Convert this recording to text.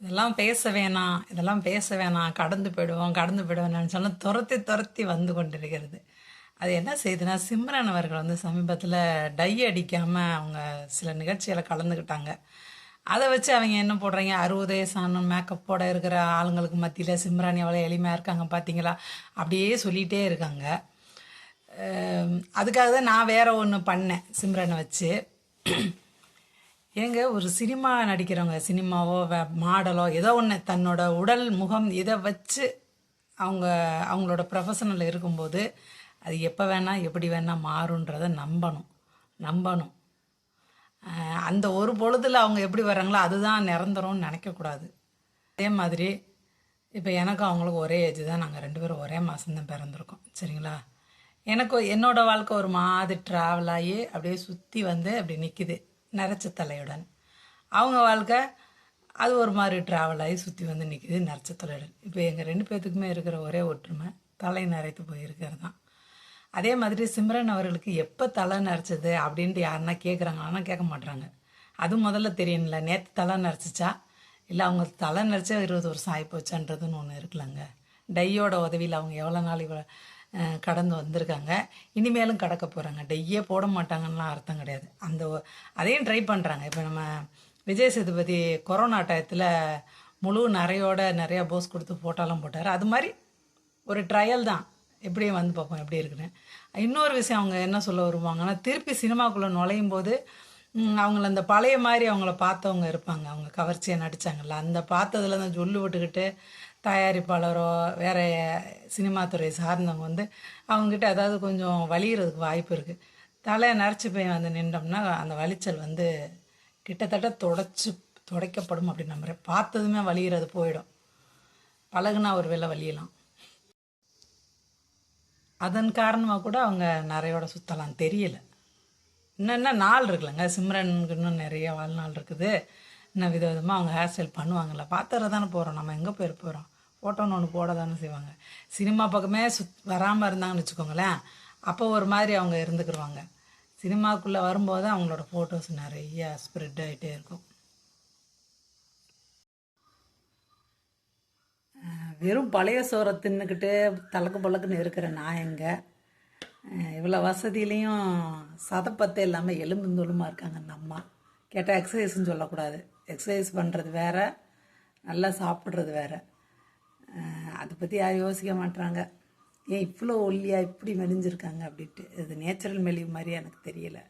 இதெல்லாம் பேச வேணாம் இதெல்லாம் பேச வேணாம் கடந்து போயிடுவோம் கடந்து போயிடுவோம்னு சொன்னால் துரத்தி துரத்தி வந்து கொண்டிருக்கிறது. அது என்ன செய்யுதுன்னா சிம்ரன் அவர்கள் வந்து சமீபத்தில் டை அடிக்காமல் அவங்க சில நிகழ்ச்சிகளை கலந்துக்கிட்டாங்க. அதை வச்சு அவங்க என்ன போடுறீங்க? அறுபது வயசான மேக்கப்போட இருக்கிற ஆளுங்களுக்கு மத்தியில் சிம்ரான் எவ்வளோ எளிமையாக இருக்காங்க பார்த்தீங்களா அப்படியே சொல்லிகிட்டே இருக்காங்க. அதுக்காக தான் நான் வேற ஒன்று பண்ணேன் சிம்ரனை வச்சு. ஏங்க ஒரு சினிமா நடிக்கிறவங்க சினிமாவோ மாடலோ ஏதோ ஒன்று தன்னோட உடல் முகம் இதை வச்சு அவங்க அவங்களோட ப்ரொஃபஷனில் இருக்கும்போது அது எப்போ வேணால் எப்படி வேணால் மாறுன்றதை நம்பணும். நம்பணும். அந்த ஒரு பொழுதில் அவங்க எப்படி வர்றாங்களோ அதுதான் நிரந்தரம்னு நினைக்கக்கூடாது. அதே மாதிரி இப்போ எனக்கும் அவங்களுக்கும் ஒரே ஏஜ் தான். நாங்கள் ரெண்டு பேரும் ஒரே மாதம்தான் பிறந்திருக்கோம். சரிங்களா? எனக்கு என்னோடய வாழ்க்கை ஒரு மாதிரி ட்ராவல் ஆகி அப்படியே சுற்றி வந்து அப்படி நிற்கிது நரைச்ச தலையுடன். அவங்க வாழ்க்கை அது ஒரு மாதிரி ட்ராவல் ஆகி சுற்றி வந்து நிற்கிது நரைச்ச தலையுடன். இப்போ எங்கள் ரெண்டு பேர்த்துக்குமே இருக்கிற ஒரே ஒற்றுமை தலை நரைத்து போயிருக்கிறது தான். அதே மாதிரி சிம்ரன் அவர்களுக்கு எப்போ தலை நரைச்சது அப்படின்ட்டு யாருன்னா கேட்குறாங்களான்னா கேட்க மாட்றாங்க. அது முதல்ல தெரியணும்ல. நேற்று தலை நரைச்சிச்சா? இல்லை அவங்க தலை நரைச்சா இருபது வருஷம் ஆகிப்போச்சான்றதுன்னு ஒன்று இருக்குல்லங்க. டையோட உதவியில் அவங்க எவ்வளோ நாள் இவ்வளோ கடந்து வந்திருக்காங்க. இனிமேலும் கடக்க போகிறாங்க டையே போட மாட்டாங்கன்னுலாம் அர்த்தம் கிடையாது. அந்த அதையும் ட்ரை பண்ணுறாங்க இப்போ நம்ம விஜய் சேதுபதி கொரோனா டயத்தில் முழு நிறையோட நிறையா போஸ் கொடுத்து ஃபோட்டோலாம் போட்டார். அது மாதிரி ஒரு ட்ரையல் தான். எப்படியும் வந்து பார்ப்போம் எப்படி இருக்குன்னு. இன்னொரு விஷயம் அவங்க என்ன சொல்ல வருவாங்கன்னா திருப்பி சினிமாக்குள்ளே நுழையும் போது அவங்கள அந்த பழைய மாதிரி அவங்கள பார்த்தவங்க இருப்பாங்க. அவங்க கவர்ச்சியாக நடித்தாங்கல்ல அந்த பார்த்ததுல தான் ஜொல்லு விட்டுக்கிட்டு தயாரிப்பாளரோ வேற சினிமா துறை சார்ந்தவங்க வந்து அவங்ககிட்ட ஏதாவது கொஞ்சம் வலிகிறதுக்கு வாய்ப்பு இருக்குது தலையை நரைச்சி போய் வந்து நின்றோம்னா அந்த வலிச்சல் வந்து கிட்டத்தட்ட தொடச்சி துடைக்கப்படும் அப்படின்னு நம்புகிறேன் பார்த்ததுமே வலிகிறது போயிடும். பழகுனா ஒரு வேலை வலியலாம். அதன் காரணமாக கூட அவங்க நிறையோட சுற்றலாம் தெரியல. இன்னும் என்ன நாள் இருக்குல்லங்க. சிம்ரனுக்கு இன்னும் நிறைய வாழ்நாள் இருக்குது. இன்னும் விதவிதமாக அவங்க ஹேர் ஸ்டைல் பண்ணுவாங்கல்ல. பார்த்துற தானே போகிறோம் நம்ம எங்கே போயிட போகிறோம் ஃபோட்டோன்னு ஒன்று போட தானே செய்வாங்க. சினிமா பக்கமே சுத் வராமல் இருந்தாங்கன்னு வச்சுக்கோங்களேன் அப்போ ஒரு மாதிரி அவங்க இருந்துக்கிடுவாங்க சினிமாக்குள்ளே வரும்போது அவங்களோட ஃபோட்டோஸ் நிறைய ஸ்ப்ரெட் ஆகிட்டே இருக்கும். வெறும் பழைய சோறை தின்னுக்கிட்டு தலக்கு பழக்குன்னு இருக்கிற நான் எங்கே? இவ்வளோ வசதியிலையும் சதப்பத்தை இல்லாமல் எலும்புந்தோலுமாக இருக்காங்க அந்த அம்மா. கேட்டால் எக்ஸசைஸ்ன்னு சொல்லக்கூடாது. எக்ஸசைஸ் பண்ணுறது வேற நல்லா சாப்பிட்றது வேற. அதை பற்றி யாரும் யோசிக்க மாட்றாங்க. ஏன் இவ்வளோ ஒல்லியாக இப்படி மெலிஞ்சிருக்காங்க அப்படின்ட்டு இது நேச்சுரல் மெலிவு மாதிரி எனக்கு தெரியலை.